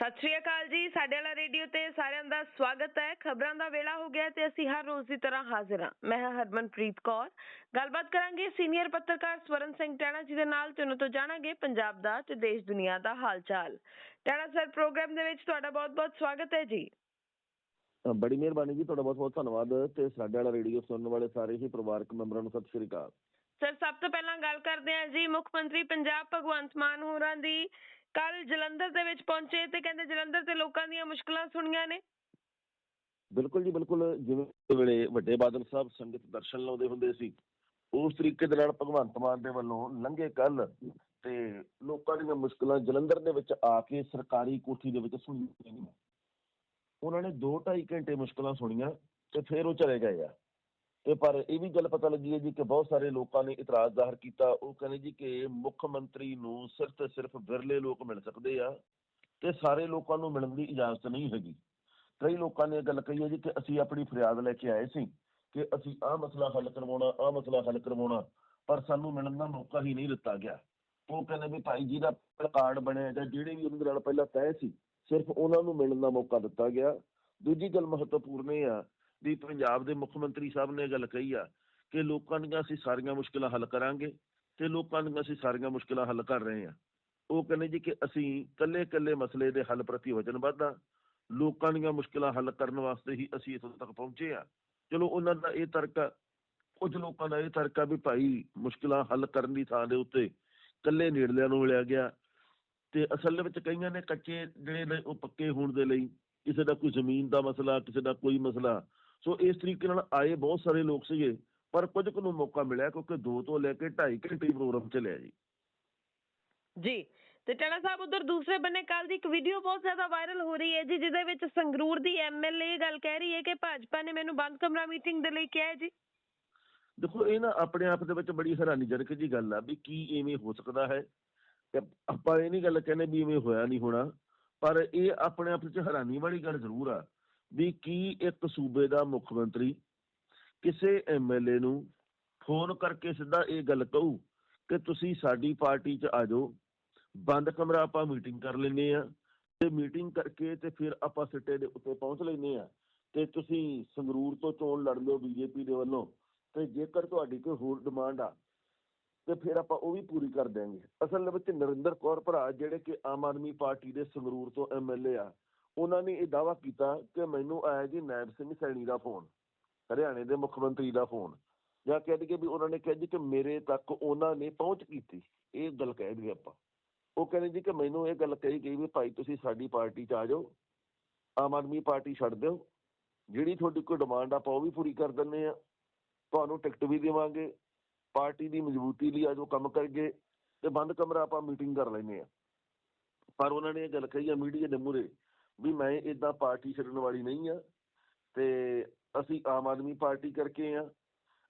ਸਤਿ ਸ਼੍ਰੀ ਅਕਾਲ ਜੀ ਸਾਡੇ ਵਾਲਾ ਰੇਡੀਓ ਤੇ ਸਾਰਿਆਂ ਦਾ ਸਵਾਗਤ ਹੈ। ਖਬਰਾਂ ਦਾ ਵੇਲਾ ਹੋ ਗਿਆ ਤੇ ਅਸੀਂ ਹਰ ਰੋਜ਼ ਦੀ ਤਰ੍ਹਾਂ ਹਾਜ਼ਰ ਹਾਂ। ਮੈਂ ਹਾਂ ਹਰਮਨਪ੍ਰੀਤ ਕੌਰ। ਗੱਲਬਾਤ ਕਰਾਂਗੇ ਸੀਨੀਅਰ ਪੱਤਰਕਾਰ ਸਵਰਨ ਸਿੰਘ ਟੈਣਾ ਜੀ ਦੇ ਨਾਲ ਤੇ ਉਹਨਾਂ ਤੋਂ ਜਾਣਾਂਗੇ ਪੰਜਾਬ ਦਾ ਤੇ ਦੇਸ਼ ਦੁਨੀਆ ਦਾ ਹਾਲ ਚਾਲ ਟੈਣਾ ਸਰ ਪ੍ਰੋਗਰਾਮ ਦੇ ਵਿੱਚ ਤੁਹਾਡਾ ਬਹੁਤ-ਬਹੁਤ ਸਵਾਗਤ ਹੈ ਜੀ। ਬੜੀ ਮਿਹਰਬਾਨੀ ਜੀ ਤੁਹਾਡਾ ਬਹੁਤ ਬਹੁਤ ਧੰਨਵਾਦ ਤੇ ਸਾਡੇ ਵਾਲਾ ਰੇਡੀਓ ਸੁਣਨ ਵਾਲੇ ਸਾਰੇ ਹੀ ਪਰਿਵਾਰਕ ਮੈਂਬਰਾਂ ਨੂੰ ਸਤਿ ਸ਼੍ਰੀ ਅਕਾਲ। ਸਰ ਸਭ ਤੋਂ ਪਹਿਲਾਂ ਗੱਲ ਕਰਦੇ ਹਾਂ ਜੀ ਮੁੱਖ ਮੰਤਰੀ ਪੰਜਾਬ ਭਗਵੰਤ ਮਾਨ ਹੋਰਾਂ ਦੀ। ਕੱਲ ਜਲੰਧਰ ਦੇ ਵਿੱਚ ਪਹੁੰਚੇ ਤੇ ਕਹਿੰਦੇ ਜਲੰਧਰ ਤੇ ਲੋਕਾਂ ਦੀਆਂ ਮੁਸ਼ਕਲਾਂ ਸੁਣੀਆਂ ਨੇ। ਬਿਲਕੁਲ ਜੀ, ਬਿਲਕੁਲ। ਜਿਵੇਂ ਉਸ ਵੇਲੇ ਵੱਡੇ ਬਾਦਲ ਸਾਹਿਬ ਸੰਗਤ ਦਰਸ਼ਨ ਲਾਉਂਦੇ ਹੁੰਦੇ ਸੀ, ਉਸ ਤਰੀਕੇ ਦੇ ਨਾਲ ਭਗਵੰਤ ਮਾਨ ਦੇ ਵੱਲੋਂ ਲੰਘੇ ਕੱਲ ਤੇ ਲੋਕਾਂ ਦੀਆਂ ਮੁਸ਼ਕਲਾਂ ਜਲੰਧਰ ਦੇ ਵਿੱਚ ਆ ਕੇ ਸਰਕਾਰੀ ਕੋਠੀ ਦੇ ਵਿੱਚ ਸੁਣੀਆਂ ਗਈਆਂ। ਉਹਨਾਂ ਨੇ 2.5 ਘੰਟੇ ਮੁਸ਼ਕਲਾਂ ਸੁਣੀਆਂ ਤੇ ਫਿਰ ਉਹ ਚਲੇ ਗਏ ਆ। ਤੇ ਪਰ ਇਹ ਵੀ ਗੱਲ ਪਤਾ ਲੱਗੀ ਹੈ ਜੀ ਕਿ ਬਹੁਤ ਸਾਰੇ ਲੋਕਾਂ ਨੇ ਇਤਰਾਜ਼ ਜ਼ਾਹਰ ਕੀਤਾ। ਉਹ ਕਹਿੰਦੇ ਜੀ ਕਿ ਮੁੱਖ ਮੰਤਰੀ ਨੂੰ ਸਿਰਫ ਤੇ ਸਿਰਫ ਵਿਰਲੇ ਲੋਕ ਮਿਲ ਸਕਦੇ ਆ ਤੇ ਸਾਰੇ ਲੋਕਾਂ ਨੂੰ ਮਿਲਣ ਦੀ ਇਜਾਜ਼ਤ ਨਹੀਂ ਹੈਗੀ। ਕਈ ਲੋਕਾਂ ਨੇ ਇਹ ਗੱਲ ਕਹੀ ਹੈ ਜੀ ਕਿ ਅਸੀਂ ਆਪਣੀ ਫਰਿਆਦ ਲੈ ਕੇ ਆਏ ਸੀ ਕਿ ਅਸੀਂ ਆਹ ਮਸਲਾ ਹੱਲ ਕਰਵਾਉਣਾ, ਆਹ ਮਸਲਾ ਹੱਲ ਕਰਵਾਉਣਾ, ਪਰ ਸਾਨੂੰ ਮਿਲਣ ਦਾ ਮੌਕਾ ਹੀ ਨਹੀਂ ਦਿੱਤਾ ਗਿਆ। ਉਹ ਕਹਿੰਦੇ ਵੀ ਭਾਈ ਜੀ ਦਾ ਕਾਰਡ ਬਣਿਆ ਜਾਂ ਜਿਹੜੇ ਵੀ ਉਹਨਾਂ ਦੇ ਨਾਲ ਪਹਿਲਾਂ ਤੈਅ ਸੀ, ਸਿਰਫ ਉਹਨਾਂ ਨੂੰ ਮਿਲਣ ਦਾ ਮੌਕਾ ਦਿੱਤਾ ਗਿਆ। ਦੂਜੀ ਗੱਲ ਮਹੱਤਵਪੂਰਨ ਇਹ ਆ ਵੀ ਪੰਜਾਬ ਦੇ ਮੁੱਖ ਮੰਤਰੀ ਸਾਹਿਬ ਨੇ ਇਹ ਗੱਲ ਕਹੀ ਆ ਕਿ ਲੋਕਾਂ ਦੀਆਂ ਅਸੀਂ ਸਾਰੀਆਂ ਮੁਸ਼ਕਲਾਂ ਹੱਲ ਕਰਾਂਗੇ ਤੇ ਲੋਕਾਂ ਦੀਆਂ ਅਸੀਂ ਸਾਰੀਆਂ ਮੁਸ਼ਕਲਾਂ ਹੱਲ ਕਰ ਰਹੇ ਆ। ਉਹ ਕਹਿੰਦੇ ਜੀ ਕਿ ਅਸੀਂ ਕੱਲੇ-ਕੱਲੇ ਮਸਲੇ ਦੇ ਹੱਲ ਪ੍ਰਤੀ ਵਚਨਬੱਧ ਆ। ਲੋਕਾਂ ਦੀਆਂ ਮੁਸ਼ਕਲਾਂ ਹੱਲ ਕਰਨ ਵਾਸਤੇ ਹੀ ਅਸੀਂ ਇੱਥੋਂ ਤੱਕ ਪਹੁੰਚੇ ਆ। ਚਲੋ ਉਹਨਾਂ ਦਾ ਇਹ ਤਰਕ ਆ, ਕੁਝ ਲੋਕਾਂ ਦਾ ਇਹ ਤਰਕ ਆ ਵੀ ਭਾਈ ਮੁਸ਼ਕਲਾਂ ਹੱਲ ਕਰਨ ਦੀ ਥਾਂ ਦੇ ਉੱਤੇ ਕੱਲੇ ਨੇੜਲਿਆਂ ਨੂੰ ਮਿਲਿਆ ਗਿਆ ਤੇ ਅਸਲ ਵਿੱਚ ਕਈਆਂ ਨੇ ਕੱਚੇ ਜਿਹੜੇ ਨੇ ਉਹ ਪੱਕੇ ਹੋਣ ਦੇ ਲਈ ਕਿਸੇ ਦਾ ਕੋਈ ਜ਼ਮੀਨ ਦਾ ਮਸਲਾ, ਕਿਸੇ ਦਾ ਕੋਈ ਮਸਲਾ ਸੋ ਇਸ ਤਰੀਕੇ ਨਾਲ ਆਏ ਬਹੁਤ ਸਾਰੇ ਲੋਕ ਸੀਗੇ ਪਰ ਕੁਝ ਕੁ ਨੂੰ ਮੌਕਾ ਮਿਲਿਆ ਕਿਉਂਕਿ 2 ਤੋਂ ਲੈ ਕੇ 2.5 ਘੰਟੇ ਪ੍ਰੋਗਰਾਮ ਚੱਲਿਆ ਜੀ। ਜੀ ਤੇ ਟਣਾ ਸਾਹਿਬ ਉਧਰ ਦੂਸਰੇ ਬੰਨੇ ਕੱਲ ਦੀ ਇੱਕ ਵੀਡੀਓ ਬਹੁਤ ਜ਼ਿਆਦਾ ਵਾਇਰਲ ਹੋ ਰਹੀ ਹੈ ਜੀ ਜਿਹਦੇ ਵਿੱਚ ਸੰਗਰੂਰ ਦੀ ਐਮਐਲਏ ਗੱਲ ਕਹਿ ਰਹੀ ਹੈ ਕਿ ਭਾਜਪਾ ਨੇ ਮੈਨੂੰ ਬੰਦ ਕਮਰਾ ਮੀਟਿੰਗ ਦੇ ਲਈ ਕਿਹਾ ਜੀ। ਦੇਖੋ ਇਹ ਨਾ ਆਪਣੇ ਆਪ ਦੇ ਵਿੱਚ ਬੜੀ ਹੈਰਾਨੀਜਨਕ ਜੀ ਗੱਲ ਆ ਵੀ ਕੀ ਇਵੇਂ ਹੋ ਸਕਦਾ ਹੈ। ਆਪਾਂ ਇਹ ਨਹੀਂ ਗੱਲ ਕਹਿੰਦੇ ਵੀ ਇਵੇਂ ਹੋਇਆ ਨਹੀਂ ਹੋਣਾ ਪਰ ਇਹ ਆਪਣੇ ਆਪ ਵਿੱਚ ਹੈਰਾਨੀ ਵਾਲੀ ਗੱਲ ਜ਼ਰੂਰ ਆ ਵੀ ਕੀ ਇੱਕ ਸੂਬੇ ਦਾ ਮੁੱਖ ਮੰਤਰੀ ਕਿਸੇ ਐਮਐਲਏ ਨੂੰ ਫੋਨ ਕਰਕੇ ਸਿੱਧਾ ਇਹ ਗੱਲ ਕਹੂ ਕਿ ਤੁਸੀਂ ਸਾਡੀ ਪਾਰਟੀ 'ਚ ਆ ਜਾਓ, ਬੰਦ ਕਮਰਾ ਆਪਾਂ ਮੀਟਿੰਗ ਕਰ ਲੈਨੇ ਆ ਤੇ ਮੀਟਿੰਗ ਕਰਕੇ ਤੇ ਫਿਰ ਆਪਾਂ ਸਿੱਟੇ ਦੇ ਉੱਤੇ ਪਹੁੰਚ ਲੈਨੇ ਆ ਤੇ ਤੁਸੀਂ ਸੰਗਰੂਰ ਤੋਂ ਚੋਣ ਲੜ ਲਿਓ ਬੀਜੇਪੀ ਦੇ ਵੱਲੋਂ ਤੇ ਜੇਕਰ ਤੁਹਾਡੀ ਕੋਈ ਹੋਰ ਡਿਮਾਂਡ ਆ ਤੇ ਫਿਰ ਆਪਾਂ ਉਹ ਵੀ ਪੂਰੀ ਕਰ ਦਿਆਂਗੇ। ਅਸਲ ਦੇ ਵਿੱਚ ਨਰਿੰਦਰ ਕੌਰ ਭਰਾ ਜਿਹੜੇ ਕਿ ਆਮ ਆਦਮੀ ਪਾਰਟੀ ਦੇ ਸੰਗਰੂਰ ਤੋਂ ਐਮਐਲਏ ਆ ਉਹਨਾਂ ਨੇ ਇਹ ਦਾਵਾ ਕੀਤਾ ਕਿ ਮੈਨੂੰ ਆਇਆ ਜੀ ਨਾਇਬ ਸਿੰਘ ਸੈਣੀ ਦਾ ਫੋਨ, ਹਰਿਆਣੇ ਦੇ ਮੁੱਖ ਮੰਤਰੀ ਦਾ ਫੋਨ, ਜਾਂ ਕਹਿ ਦਈਏ ਵੀ ਉਹਨਾਂ ਨੇ ਕਿਹਾ ਜੀ ਕਿ ਮੇਰੇ ਤੱਕ ਉਹਨਾਂ ਨੇ ਪਹੁੰਚ ਕੀਤੀ, ਇਹ ਗੱਲ ਕਹਿ ਦਈਏ ਆਪਾਂ। ਉਹ ਕਹਿੰਦੇ ਜੀ ਕਿ ਮੈਨੂੰ ਇਹ ਗੱਲ ਕਹੀ ਗਈ ਵੀ ਭਾਈ ਤੁਸੀਂ ਸਾਡੀ ਪਾਰਟੀ 'ਚ ਆ ਜਾਓ, ਆਮ ਆਦਮੀ ਪਾਰਟੀ ਛੱਡ ਦਿਓ, ਜਿਹੜੀ ਤੁਹਾਡੀ ਕੋਈ ਡਿਮਾਂਡ ਆਪਾਂ ਉਹ ਵੀ ਪੂਰੀ ਕਰ ਦਿੰਨੇ ਆ ਤੁਹਾਨੂੰ ਟਿਕਟ ਵੀ ਦੇਵਾਂਗੇ, ਪਾਰਟੀ ਦੀ ਮਜ਼ਬੂਤੀ ਲਈ ਆ ਜੋ ਕੰਮ ਕਰਗੇ ਤੇ ਬੰਦ ਕਮਰਾ ਆਪਾਂ ਮੀਟਿੰਗ ਕਰ ਲੈਨੇ ਆ ਪਰ ਉਹਨਾਂ ਨੇ ਇਹ ਗੱਲ ਕਹੀ ਆ ਮੀਡੀਆ ਦੇ ਮੂਹਰੇ ਵੀ ਮੈਂ ਇਦਾਂ ਪਾਰਟੀ ਛੱਡਣ ਵਾਲੀ ਨਹੀਂ ਆ ਤੇ ਅਸੀਂ ਆਮ ਆਦਮੀ ਪਾਰਟੀ ਕਰਕੇ ਆ।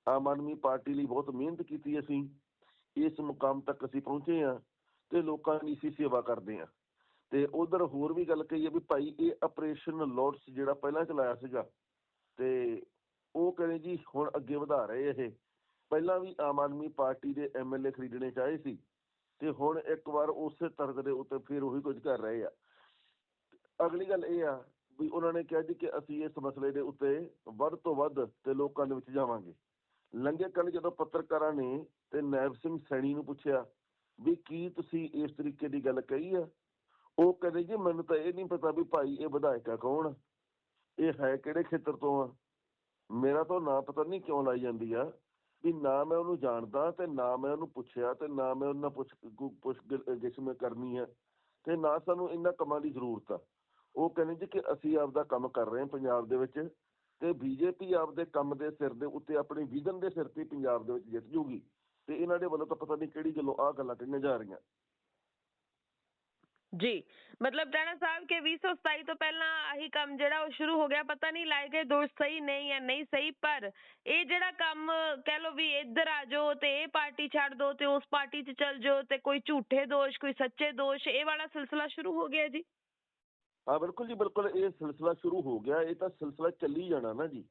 ਆਮ ਆਦਮੀ ਪਾਰਟੀ ਲਈ ਬਹੁਤ ਮਿਹਨਤ ਕੀਤੀ ਅਸੀਂ। ਇਸ ਮੁਕਾਮ ਤੱਕ ਅਸੀਂ ਪਹੁੰਚੇ ਆ ਤੇ ਲੋਕਾਂ ਦੀ ਅਸੀਂ ਸੇਵਾ ਕਰਦੇ ਆ। ਤੇ ਉਧਰ ਹੋਰ ਵੀ ਗੱਲ ਕਹੀ ਆ ਵੀ ਭਾਈ ਇਹ ਆਪਰੇਸ਼ਨ ਲੋਟਸ ਜਿਹੜਾ ਪਹਿਲਾਂ ਚਲਾਇਆ ਸੀਗਾ, ਤੇ ਉਹ ਕਹਿੰਦੇ ਜੀ ਹੁਣ ਅੱਗੇ ਵਧਾ ਰਹੇ ਇਹ। ਪਹਿਲਾਂ ਵੀ ਆਮ ਆਦਮੀ ਪਾਰਟੀ ਦੇ ਐਮਐਲਏ ਖਰੀਦਣੇ ਚਾਹੇ ਸੀ, ਤੇ ਹੁਣ ਇੱਕ ਵਾਰ ਉਸੇ ਤਰਕ ਦੇ ਉੱਤੇ ਫਿਰ ਉਹੀ ਕੁਝ ਕਰ ਰਹੇ ਆ। ਅਗਲੀ ਗੱਲ ਇਹ ਆ ਵੀ ਉਹਨਾਂ ਨੇ ਕਿਹਾ ਜੀ ਕਿ ਅਸੀਂ ਇਸ ਮਸਲੇ ਦੇ ਉੱਤੇ ਵੱਧ ਤੋਂ ਵੱਧ ਤੇ ਲੋਕਾਂ ਦੇ ਵਿੱਚ ਜਾਵਾਂਗੇ। ਲੰਘੇ ਕੱਲ ਜਦੋਂ ਪੱਤਰਕਾਰਾਂ ਨੇ ਤੇ ਨੈਬ ਸਿੰਘ ਸੈਣੀ ਨੂੰ ਪੁੱਛਿਆ ਵੀ ਕੀ ਤੁਸੀਂ ਇਸ ਤਰੀਕੇ ਦੀ ਗੱਲ ਕਹੀ ਆ? ਉਹ ਕਹਿੰਦੇ ਜੀ, ਮੈਨੂੰ ਤਾਂ ਇਹ ਨਹੀਂ ਪਤਾ ਵੀ ਭਾਈ ਇਹ ਵਿਧਾਇਕਾ ਕੌਣ? ਇਹ ਹੈ ਕਿਹੜੇ ਖੇਤਰ ਤੋਂ ਆ? ਮੇਰਾ ਤਾਂ ਨਾਂ ਪਤਾ ਨਹੀਂ ਕਿਉਂ ਲਾਈ ਜਾਂਦੀ ਆ ਵੀ ਨਾ ਮੈਂ ਉਹਨੂੰ ਜਾਣਦਾ ਤੇ ਨਾ ਮੈਂ ਉਹਨੂੰ ਪੁੱਛਿਆ ਤੇ ਨਾ ਮੈਂ ਉਹਨਾਂ ਪੁੱਛ ਗੁ- ਪੁੱਛ, ਗਿ- ਕਰਨੀ ਹੈ ਤੇ ਨਾ ਸਾਨੂੰ ਇਹਨਾਂ ਕੰਮਾਂ ਦੀ ਜ਼ਰੂਰਤ ਆ। ਉਹ ਕਹਿੰਦੇ ਜੀ ਕਿ ਅਸੀਂ ਆਪਦਾ ਕੰਮ ਕਰ ਰਹੇ ਹਾਂ ਪੰਜਾਬ ਦੇ ਵਿੱਚ ਤੇ ਬੀਜੇਪੀ ਆਪਦੇ ਕੰਮ ਦੇ ਸਿਰ ਦੇ ਉੱਤੇ ਆਪਣੀ ਵਿਜ਼ਨ ਦੇ ਸਿਰ ਤੇ ਪੰਜਾਬ ਦੇ ਵਿੱਚ ਜਿੱਤ ਜੂਗੀ ਤੇ ਇਹਨਾਂ ਦੇ ਵੱਲੋਂ ਤਾਂ ਪਤਾ ਨਹੀਂ ਕਿਹੜੀ ਗੱਲੋਂ ਆਹ ਗੱਲਾਂ ਕਹੀਆਂ ਜਾ ਰਹੀਆਂ। ਜੀ, ਮਤਲਬ ਟਾਣਾ ਸਾਹਿਬ ਕੇ 2027 ਤੋਂ ਪਹਿਲਾਂ ਆਹੀ ਕੰਮ ਜਿਹੜਾ ਉਹ ਸ਼ੁਰੂ ਹੋ ਗਿਆ, ਪਤਾ ਨਹੀਂ ਲਾਏ ਗਏ ਦੋਸ਼ ਸਹੀ ਨਹੀਂ ਹੈ ਨਹੀਂ ਸਹੀ, ਪਰ ਇਹ ਜਿਹੜਾ ਕੰਮ ਕਹਿ ਲੋ ਵੀ ਇੱਧਰ ਆ ਜਾਓ ਤੇ ਇਹ ਪਾਰਟੀ ਛੱਡ ਦਿਓ ਤੇ ਉਸ ਪਾਰਟੀ 'ਚ ਚਲ ਜਾਓ ਤੇ ਕੋਈ ਝੂਠੇ ਦੋਸ਼, ਕੋਈ ਸੱਚੇ ਦੋਸ਼, ਇਹ ਵਾਲਾ ਸਿਲਸਿਲਾ ਸ਼ੁਰੂ ਹੋ ਗਿਆ ਜੀ। ਹਾਂ, ਬਿਲਕੁਲ ਜੀ, ਬਿਲਕੁਲ। ਇਹ ਸਿਲਸਿਲਾ ਸ਼ੁਰੂ ਹੋ ਗਿਆ। ਇਹ ਤਾਂ ਸਿਲਸਿਲਾ ਚੱਲੀ ਜਾਣਾ ਨਾ ਜੀ।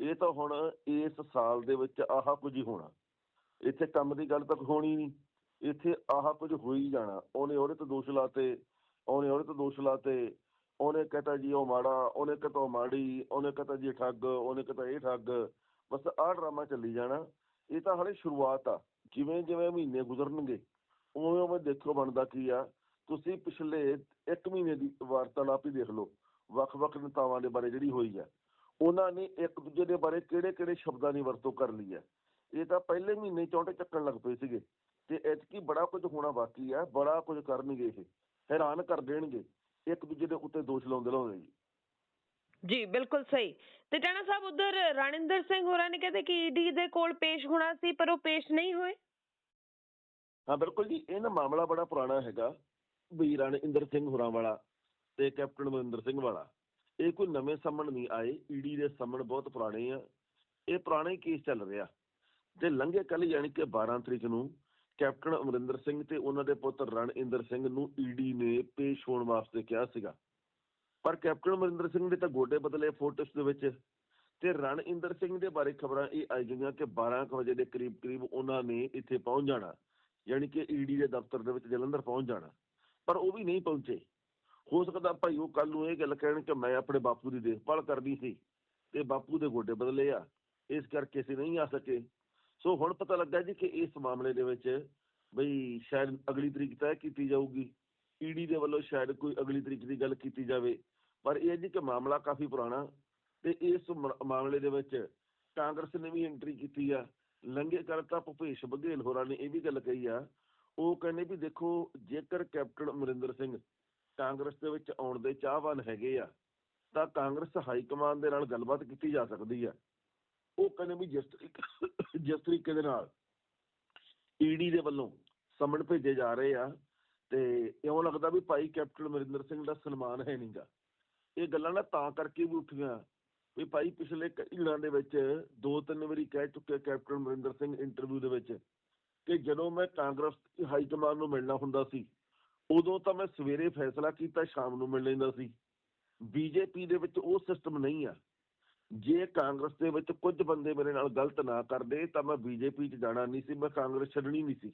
ਇਹ ਤਾਂ ਹੁਣ ਇਸ ਸਾਲ ਦੇ ਵਿੱਚ ਆਹ ਕੁਝ ਹੀ ਹੋਣਾ। ਇੱਥੇ ਕੰਮ ਦੀ ਗੱਲ ਤਾਂ ਹੋਣੀ ਨਹੀਂ। ਇੱਥੇ ਆਹ ਕੁਝ ਹੋ ਹੀ ਜਾਣਾ। ਉਹਨੇ ਉਹਦੇ ਤੇ ਦੋਸ਼ ਲਾਤੇ। ਉਹਨੇ ਉਹਦੇ ਤੋਂ ਦੋਸ਼ ਲਾਤੇ। ਉਹਨੇ ਕਹਤਾ ਜੀ ਉਹ ਮਾੜਾ। ਉਹਨੇ ਕਹਤਾ ਉਹ ਮਾੜੀ। ਉਹਨੇ ਕਹਤਾ ਜੀ ਇਹ ਠੱਗ। ਉਹਨੇ ਕਹਤਾ ਇਹ ਠੱਗ। ਬਸ ਆਹ ਡਰਾਮਾ ਚੱਲੀ ਜਾਣਾ। ਇਹ ਤਾਂ ਹਾਲੇ ਸ਼ੁਰੂਆਤ ਆ। ਜਿਵੇਂ ਜਿਵੇਂ ਮਹੀਨੇ ਗੁਜ਼ਰਨਗੇ ਉਵੇਂ ਉਵੇਂ ਦੇਖੋ ਬਣਦਾ ਕੀ ਆ। ਤੁਸੀਂ ਪਿਛਲੇ 1 ਮਹੀਨੇ ਦੀ ਵਾਰਤਾਲਾਪ ਹੀ ਦੇਖ ਲਓ ਵੱਖ-ਵੱਖ ਨੇਤਾਵਾਂ ਦੇ ਬਾਰੇ ਜਿਹੜੀ ਹੋਈ ਆ ਉਹਨਾਂ ਨੇ ਇੱਕ ਦੂਜੇ ਦੇ ਬਾਰੇ ਕਿਹੜੇ-ਕਿਹੜੇ ਸ਼ਬਦਾਂ ਦੀ ਵਰਤੋਂ ਕਰ ਲਈ ਆ ਇਹ ਤਾਂ ਪਹਿਲੇ ਮਹੀਨੇ ਚੌਂਟੇ ਚੱਕਣ ਲੱਗ ਪਏ ਸੀਗੇ ਤੇ ਐਤਕੀ ਬੜਾ ਕੁਝ ਹੋਣਾ ਬਾਕੀ ਆ ਬੜਾ ਕੁਝ ਕਰਨਗੇ ਇਹ ਹੈਰਾਨ ਕਰ ਦੇਣਗੇ ਇੱਕ ਦੂਜੇ ਦੇ ਉੱਤੇ ਦੋਸ਼ ਲਾਉਂਦੇ ਲਾਉਂਦੇ ਜੀ। ਜੀ ਬਿਲਕੁਲ ਸਹੀ। ਤੇ ਟਾਣਾ ਸਾਹਿਬ ਉਧਰ ਰਣਿੰਦਰ ਸਿੰਘ ਹੋਰਾਂ ਨੇ ਕਹਿੰਦੇ ਕਿ ਈਡੀ ਦੇ ਕੋਲ ਪੇਸ਼ ਹੋਣਾ ਸੀ ਪਰ ਉਹ ਪੇਸ਼ ਨਹੀਂ ਹੋਏ। ਹਾਂ ਬਿਲਕੁਲ ਜੀ ਇਹ ਨਾ ਮਾਮਲਾ ਬੜਾ ਪੁਰਾਣਾ ਹੈਗਾ। ਵੀ ਰਣਇੰਦਰ ਸਿੰਘ ਹੋਰਾਂ ਵਾਲਾ ਤੇ ਕੈਪਟਨ ਅਮਰਿੰਦਰ ਸਿੰਘ ਵਾਲਾ। ਇਹ ਕੋਈ ਨਵੇਂ ਸੰਮਣ ਨਹੀਂ ਆਏ, ਈਡੀ ਦੇ ਸੰਮਣ ਬਹੁਤ ਪੁਰਾਣੇ ਆ। ਇਹ ਪੁਰਾਣੇ ਕੇਸ ਚੱਲ ਰਿਹਾ ਤੇ ਲੰਘੇ ਕੱਲ ਯਾਨੀ ਕਿ 12 ਤਰੀਕ ਨੂੰ ਕੈਪਟਨ ਅਮਰਿੰਦਰ ਸਿੰਘ ਤੇ ਉਹਨਾਂ ਦੇ ਪੁੱਤਰ ਰਣਇੰਦਰ ਸਿੰਘ ਨੂੰ ਈਡੀ ਨੇ ਪੇਸ਼ ਹੋਣ ਵਾਸਤੇ ਕਿਹਾ ਸੀਗਾ। ਪਰ ਕੈਪਟਨ ਅਮਰਿੰਦਰ ਸਿੰਘ ਦੇ ਤਾਂ ਗੋਡੇ ਬਦਲੇ ਫੋਟੋਸ ਦੇ ਵਿੱਚ ਤੇ ਰਣਇੰਦਰ ਸਿੰਘ ਦੇ ਬਾਰੇ ਖਬਰਾਂ ਇਹ ਆਈ ਗਈਆਂ ਕਿ 12 ਕੁ ਵਜੇ ਦੇ ਕਰੀਬ ਕਰੀਬ ਉਹਨਾਂ ਨੇ ਇੱਥੇ ਪਹੁੰਚ ਜਾਣਾ। ਯਾਨੀ ਕਿ ਈਡੀ ਦੇ ਦਫ਼ਤਰ ਦੇ ਵਿੱਚ ਜਲੰਧਰ ਪਹੁੰਚ ਜਾਣਾ। ਪਰ ਉਹ ਵੀ ਨਹੀਂ ਪਹੁੰਚੇ। ਹੋ ਸਕਦਾ ਭਾਈ ਉਹ ਕੱਲ ਨੂੰ ਇਹ ਗੱਲ ਕਹਿਣ ਕਿ ਮੈਂ ਆਪਣੇ ਬਾਪੂ ਦੀ ਦੇਖਭਾਲ ਕਰਨੀ ਸੀ ਤੇ ਬਾਪੂ ਦੇ ਗੋਡੇ ਬਦਲੇ ਆ। ਇਸ ਕਰਕੇ ਅਸੀਂ ਨਹੀਂ ਆ ਸਕੇ। ਸੋ ਹੁਣ ਪਤਾ ਲੱਗਾ ਜੀ ਕਿ ਇਸ ਮਾਮਲੇ ਦੇ ਵਿੱਚ ਬਈ ਸ਼ਾਇਦ ਅਗਲੀ ਤਰੀਕ ਤੈਅ ਕੀਤੀ ਜਾਊਗੀ। ਈਡੀ ਦੇ ਵੱਲੋਂ ਸ਼ਾਇਦ ਕੋਈ ਅਗਲੀ ਤਰੀਕ ਦੀ ਗੱਲ ਕੀਤੀ ਜਾਵੇ। ਪਰ ਇਹ ਜੀ ਕਿ ਮਾਮਲਾ ਕਾਫੀ ਪੁਰਾਣਾ ਤੇ ਇਸ ਮਾਮਲੇ ਦੇ ਵਿੱਚ ਕਾਂਗਰਸ ਨੇ ਵੀ ਐਂਟਰੀ ਕੀਤੀ ਆ। ਲੰਗੇ ਕਰਤਾ ਭੁਪੇਸ਼ ਬਘੇਲ ਹੋਰਾਂ ਨੇ ਇਹ ਵੀ ਗੱਲ ਕਹੀ ਆ ਉਹ ਕਹਿੰਦੇ ਵੀ ਦੇਖੋ, ਜੇਕਰ ਕੈਪਟਨ ਅਮਰਿੰਦਰ ਸਿੰਘ ਕਾਂਗਰਸ ਦੇ ਵਿੱਚ ਆਉਣ ਦੇ ਚਾਹਵਾਨ ਹੈਗੇ ਆ, ਤਾਂ ਕਾਂਗਰਸ ਹਾਈ ਕਮਾਂਡ ਦੇ ਨਾਲ ਗੱਲਬਾਤ ਕੀਤੀ ਜਾ ਸਕਦੀ ਆ। ਉਹ ਕਹਿੰਦੇ ਵੀ ਜਿਸ ਤਰੀਕੇ ਜਿਸ ਤਰੀਕੇ ਦੇ ਨਾਲ ਈਡੀ ਦੇ ਵੱਲੋਂ ਸਮਨ ਭੇਜੇ ਜਾ ਰਹੇ ਆ, ਤੇ ਇਉਂ ਲੱਗਦਾ ਵੀ ਭਾਈ ਕੈਪਟਨ ਅਮਰਿੰਦਰ ਸਿੰਘ ਦਾ ਸਨਮਾਨ ਹੈ ਨਹੀਂਗਾ ਇਹ ਗੱਲਾਂ ਨਾ ਤਾਂ ਕਰਕੇ ਵੀ ਉੱਠੀਆਂ ਵੀ ਭਾਈ ਪਿਛਲੇ ਕਈ ਦਿਨਾਂ ਦੇ ਵਿੱਚ ਦੋ ਤਿੰਨ ਵਾਰੀ ਕਹਿ ਚੁੱਕੇ ਕੈਪਟਨ ਅਮਰਿੰਦਰ ਸਿੰਘ ਇੰਟਰਵਿਊ ਦੇ ਵਿੱਚ ਕਿ ਜਦੋਂ ਮੈਂ ਕਾਂਗਰਸ ਹਾਈ ਕਮਾਂਡ ਨੂੰ ਮਿਲਣਾ ਹੁੰਦਾ ਸੀ, ਉਦੋਂ ਤਾਂ ਮੈਂ ਸਵੇਰੇ ਫੈਸਲਾ ਕੀਤਾ, ਸ਼ਾਮ ਨੂੰ ਮਿਲ ਲੈਂਦਾ ਸੀ। ਬੀਜੇਪੀ ਦੇ ਵਿੱਚ ਉਹ ਸਿਸਟਮ ਨਹੀਂ ਆ। ਜੇ ਕਾਂਗਰਸ ਦੇ ਵਿੱਚ ਕੁਝ ਬੰਦੇ ਮੇਰੇ ਨਾਲ ਗਲਤ ਨਾ ਕਰਦੇ, ਤਾਂ ਮੈਂ ਬੀਜੇਪੀ 'ਚ ਜਾਣਾ ਨਹੀਂ ਸੀ, ਮੈਂ ਕਾਂਗਰਸ ਛੱਡਣੀ ਨਹੀਂ ਸੀ।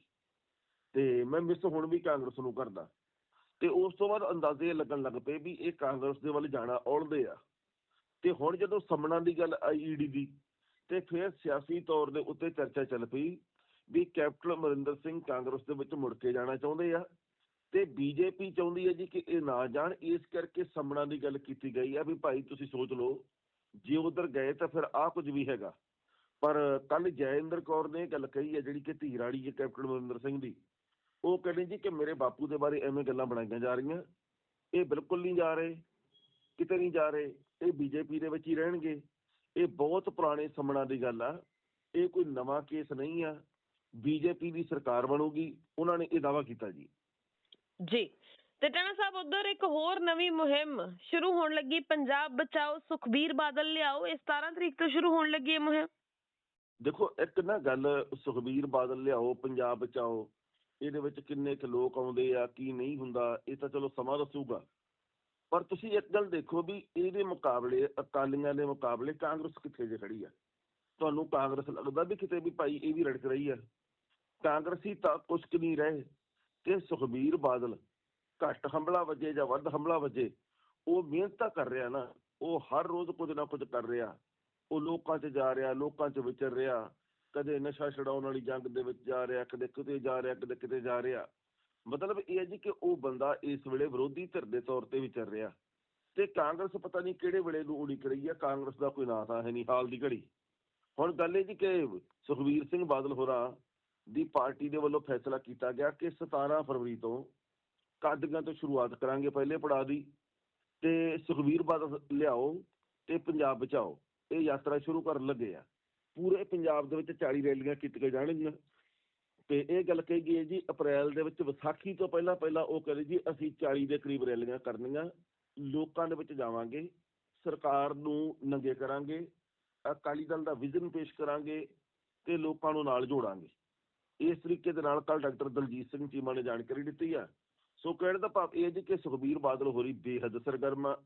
ਤੇ ਮੈਂ ਮਿਸ ਹੁਣ ਵੀ ਕਾਂਗਰਸ ਨੂੰ ਕਰਦਾ। ਤੇ ਉਸ ਤੋਂ ਬਾਅਦ ਅੰਦਾਜ਼ੇ ਲੱਗਣ ਲੱਗ ਪਏ ਵੀ ਇਹ ਕਾਂਗਰਸ ਦੇ ਵੱਲ ਜਾਣਾ ਔਲਦੇ ਆ। ਤੇ ਹੁਣ ਜਦੋਂ ਸਮਣਾ ਦੀ ਗੱਲ ਆਈ ਈਡੀ ਦੀ, ਤੇ ਫਿਰ ਸਿਆਸੀ ਤੌਰ ਦੇ ਉੱਤੇ ਚਰਚਾ ਚੱਲ ਪਈ ਵੀ ਕੈਪਟਨ ਅਮਰਿੰਦਰ ਸਿੰਘ ਕਾਂਗਰਸ ਦੇ ਵਿੱਚ ਮੁੜ ਕੇ ਜਾਣਾ ਚਾਹੁੰਦੇ ਆ। ਤੇ ਬੀਜੇਪੀ ਚਾਹੁੰਦੀ ਹੈ ਜੀ ਕਿ ਇਹ ਨਾ ਜਾਣ। ਇਸ ਕਰਕੇ ਸਮਣਾ ਦੀ ਗੱਲ ਕੀਤੀ ਗਈ ਆ ਵੀ ਭਾਈ ਤੁਸੀਂ ਸੋਚ ਲਓ, ਜੇ ਉਧਰ ਗਏ ਤਾਂ ਫਿਰ ਆ ਕੁਝ ਵੀ ਹੈਗਾ। ਪਰ ਕੱਲ ਜੈਇੰਦਰ ਕੌਰ ਨੇ ਇਹ ਗੱਲ ਕਹੀ ਹੈ ਜਿਹੜੀ ਕਿ ਧੀ ਰਾਣੀ ਹੈ ਕੈਪਟਨ ਅਮਰਿੰਦਰ ਸਿੰਘ ਦੀ। ਉਹ ਕਹਿੰਦੇ ਜੀ ਕਿ ਮੇਰੇ ਬਾਪੂ ਦੇ ਬਾਰੇ ਐਵੇਂ ਗੱਲਾਂ ਬਣਾਈਆਂ ਜਾ ਰਹੀਆਂ। ਇਹ ਬਿਲਕੁਲ ਨਹੀਂ ਜਾ ਰਹੇ, ਕਿਤੇ ਨਹੀਂ ਜਾ ਰਹੇ। ਇਹ ਬੀਜੇਪੀ ਦੇ ਵਿੱਚ ਹੀ ਰਹਿਣਗੇ। ਇਹ ਬਹੁਤ ਪੁਰਾਣੇ ਸਮਣਾ ਦੀ ਗੱਲ ਆ। ਇਹ ਕੋਈ ਨਵਾਂ ਕੇਸ ਨਹੀਂ ਆ। ਬੀਜੇਪੀ ਦੀ ਸਰਕਾਰ ਬਣੂਗੀ ਉਹਨਾਂ ਨੇ ਇਹ ਦਾਵਾ ਕੀਤਾ ਜੀ। ਜੀ। ਤੇ ਟਾਣਾ ਸਾਹਿਬ ਉਧਰ ਇੱਕ ਹੋਰ ਨਵੀਂ ਮੁਹਿੰਮ ਸ਼ੁਰੂ ਹੋਣ ਲੱਗੀ ਪੰਜਾਬ ਬਚਾਓ ਸੁਖਬੀਰ ਬਾਦਲ ਲਿਆਓ ਇਹ 17 ਤਰੀਕ ਤੋਂ ਸ਼ੁਰੂ ਹੋਣ ਲੱਗੀ ਇਹ ਮੁਹਿੰਮ। ਦੇਖੋ ਇੱਕ ਨਾ ਗੱਲ ਸੁਖਬੀਰ ਬਾਦਲ ਲਿਆਓ ਪੰਜਾਬ ਬਚਾਓ ਇਹਦੇ ਵਿੱਚ ਕਿੰਨੇ ਕੁ ਲੋਕ ਆਉਂਦੇ ਆ ਕੀ ਨਹੀਂ ਹੁੰਦਾ ਇਹ ਤਾਂ ਚਲੋ ਸਮਾਂ ਦੱਸੂਗਾ। ਪਰ ਤੁਸੀਂ ਇੱਕ ਗੱਲ ਦੇਖੋ ਵੀ ਇਹਦੇ ਮੁਕਾਬਲੇ ਅਕਾਲੀਆਂ ਦੇ ਮੁਕਾਬਲੇ ਕਾਂਗਰਸ ਕਿੱਥੇ ਜੇ ਖੜੀ ਆ? ਤੁਹਾਨੂੰ ਕਾਂਗਰਸ ਲੱਗਦਾ ਵੀ ਕਿਤੇ ਵੀ ਭਾਈ ਇਹ ਵੀ ਰੜਕ ਰਹੀ ਆ। ਕਾਂਗਰਸੀ ਤਾਂ ਕੁਛ ਕੁ ਨਹੀਂ ਰਹੇ ਤੇ ਸੁਖਬੀਰ ਬਾਦਲ ਘੱਟ ਹਮਲਾ ਵਜੇ ਜਾਂ ਵੱਧ ਹਮਲਾ ਵਜੇ ਉਹ ਮਿਹਨਤ ਤਾਂ ਕਰ ਰਿਹਾ ਨਾ, ਉਹ ਹਰ ਰੋਜ਼ ਕੁਝ ਨਾ ਕੁਝ ਕਰ ਰਿਹਾ, ਉਹ ਲੋਕਾਂ 'ਚ ਜਾ ਰਿਹਾ, ਲੋਕਾਂ 'ਚ ਵਿਚਰ ਰਿਹਾ, ਕਦੇ ਨਸ਼ਾ ਛਡਾਉਣ ਵਾਲੀ ਜੰਗ ਦੇ ਵਿੱਚ ਜਾ ਰਿਹਾ, ਕਦੇ ਕਿਤੇ ਜਾ ਰਿਹਾ, ਕਦੇ ਕਿਤੇ ਜਾ ਰਿਹਾ। ਮਤਲਬ ਇਹ ਹੈ ਜੀ ਕਿ ਉਹ ਬੰਦਾ ਇਸ ਵੇਲੇ ਵਿਰੋਧੀ ਧਿਰ ਦੇ ਤੌਰ ਤੇ ਵਿਚਰ ਰਿਹਾ ਤੇ ਕਾਂਗਰਸ ਪਤਾ ਨਹੀਂ ਕਿਹੜੇ ਵੇਲੇ ਨੂੰ ਉਡੀਕ ਰਹੀ ਹੈ ਕਾਂਗਰਸ ਦਾ ਕੋਈ ਨਾਂ ਤਾਂ ਹੈ ਨਹੀਂ ਹਾਲ ਦੀ ਘੜੀ। ਹੁਣ ਗੱਲ ਇਹ ਜੀ ਕਿ ਸੁਖਬੀਰ ਸਿੰਘ ਬਾਦਲ ਹੋਰਾਂ ਦੀ ਪਾਰਟੀ ਦੇ ਵੱਲੋਂ ਫੈਸਲਾ ਕੀਤਾ ਗਿਆ ਕਿ 17 ਫਰਵਰੀ ਤੋਂ ਕਾਦੀਆਂ ਤੋਂ ਸ਼ੁਰੂਆਤ ਕਰਾਂਗੇ, ਪਹਿਲੇ ਪੜਾਅ ਦੀ। ਤੇ ਸੁਖਬੀਰ ਬਾਦਲ ਲਿਆਓ ਤੇ ਪੰਜਾਬ ਬਚਾਓ। ਇਹ ਯਾਤਰਾ ਸ਼ੁਰੂ ਕਰਨ ਲੱਗੇ ਆ। ਪੂਰੇ ਪੰਜਾਬ ਦੇ ਵਿੱਚ 40 ਰੈਲੀਆਂ ਕੀਤੀਆਂ ਜਾਣਗੀਆਂ। ਤੇ ਇਹ ਗੱਲ ਕਹੀ ਗਈ ਹੈ ਜੀ, ਅਪ੍ਰੈਲ ਦੇ ਵਿੱਚ ਵਿਸਾਖੀ ਤੋਂ ਪਹਿਲਾਂ ਪਹਿਲਾਂ ਉਹ ਕਹਿੰਦੇ ਜੀ, ਅਸੀਂ 40 ਦੇ ਕਰੀਬ ਰੈਲੀਆਂ ਕਰਨੀਆਂ, ਲੋਕਾਂ ਦੇ ਵਿੱਚ ਜਾਵਾਂਗੇ, ਸਰਕਾਰ ਨੂੰ ਨੰਗੇ ਕਰਾਂਗੇ, ਅਕਾਲੀ ਦਲ ਦਾ ਵਿਜ਼ਨ ਪੇਸ਼ ਕਰਾਂਗੇ ਤੇ ਲੋਕਾਂ ਨੂੰ ਨਾਲ ਜੋੜਾਂਗੇ। ਇਸ ਤਰੀਕੇ ਦੇ ਨਾਲ ਕੱਲ ਡਾਕਟਰ ਦਲਜੀਤ ਸਿੰਘ ਚੀਮਾ ਨੇ ਜਾਣਕਾਰੀ ਦਿੱਤੀ ਆ। ਸੋ ਕਹਿਣ ਦਾ ਭਾਵ ਇਹ ਹੈ ਜੀ ਕਿ ਸੁਖਬੀਰ ਬਾਦਲ ਹੋਰੀ ਬੇਹੱਦ ਸਰਗਰਮ ਆ।